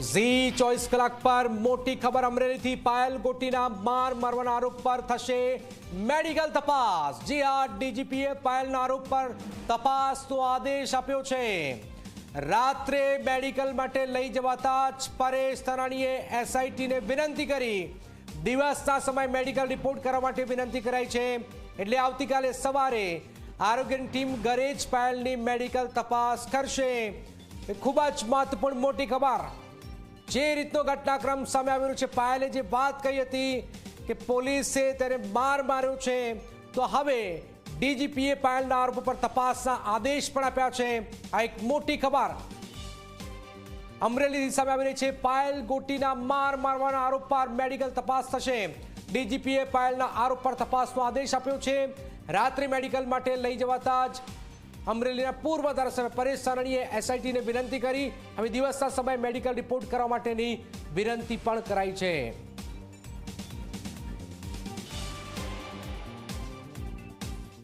ઝી ચોવીસ કલાક પર મોટી ખબર અમરેલીથી પાયલ ગોટીના માર મારવાના આરોપ પર થશે મેડિકલ તપાસ. જી આ ડીજીપીએ પાયલના આરોપ પર તપાસનો આદેશ આપ્યો છે. રાત્રે મેડિકલ માટે લઈ જવાતા જ પરેશ તરાણીએ એસઆઈટીને વિનંતી કરી. દિવસના સમય મેડિકલ રિપોર્ટ કરવા માટે વિનંતી કરાઈ છે. એટલે આવતીકાલે સવારે આરોગ્યની ટીમ ઘરે જ પાયલની મેડિકલ તપાસ કરશે. ખૂબ જ મહત્વપૂર્ણ મોટી ખબર. જે રીતનો ઘટનાક્રમ સામે આવ્યો છે, પાયલે જે વાત કહી હતી કે પોલીસે તેને માર માર્યો છે, તો હવે ડીજીપીએ પાયલના આરોપ પર તપાસના આદેશ પણ આપ્યા છે. આ એક મોટી ખબર અમરેલી સામે આવી રહી છે. પાયલ ગોટીના માર મારવાના આરોપ પર મેડિકલ તપાસ થશે. ડીજીપીએ પાયલના આરોપ પર તપાસનો આદેશ આપ્યો છે. રાત્રે મેડિકલ માટે લઈ જવાતા જ અમરેલીના પૂર્વ ધારાસભ્ય પરેશ સારણીએ એસઆઈટીને વિનંતી કરી. હવે દિવસના સમયે મેડિકલ રિપોર્ટ કરવા માટેની વિનંતી પણ કરાઈ છે.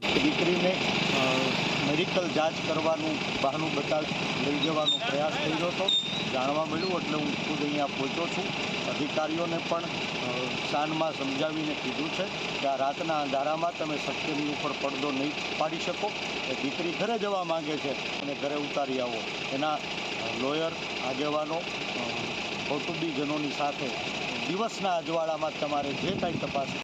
દીકરીને મેડિકલ જાંચ કરવાનું બહાનું બતાવી લઈ જવાનો પ્રયાસ કર્યો હતો. જાણવા મળ્યું એટલે હું ખુદ અહીંયા પહોંચ્યો છું. અધિકારીઓને પણ શાનમાં સમજાવીને કીધું છે કે આ રાતના અંધારામાં તમે સત્યની ઉપર પડદો નહીં પાડી શકો. એ દીકરી ઘરે જવા માંગે છે અને ઘરે ઉતારી આવો. એના લોયર, આગેવાનો કૌટુંબીજનોની સાથે દિવસના અજવાળામાં તમારે જે કાંઈ તપાસ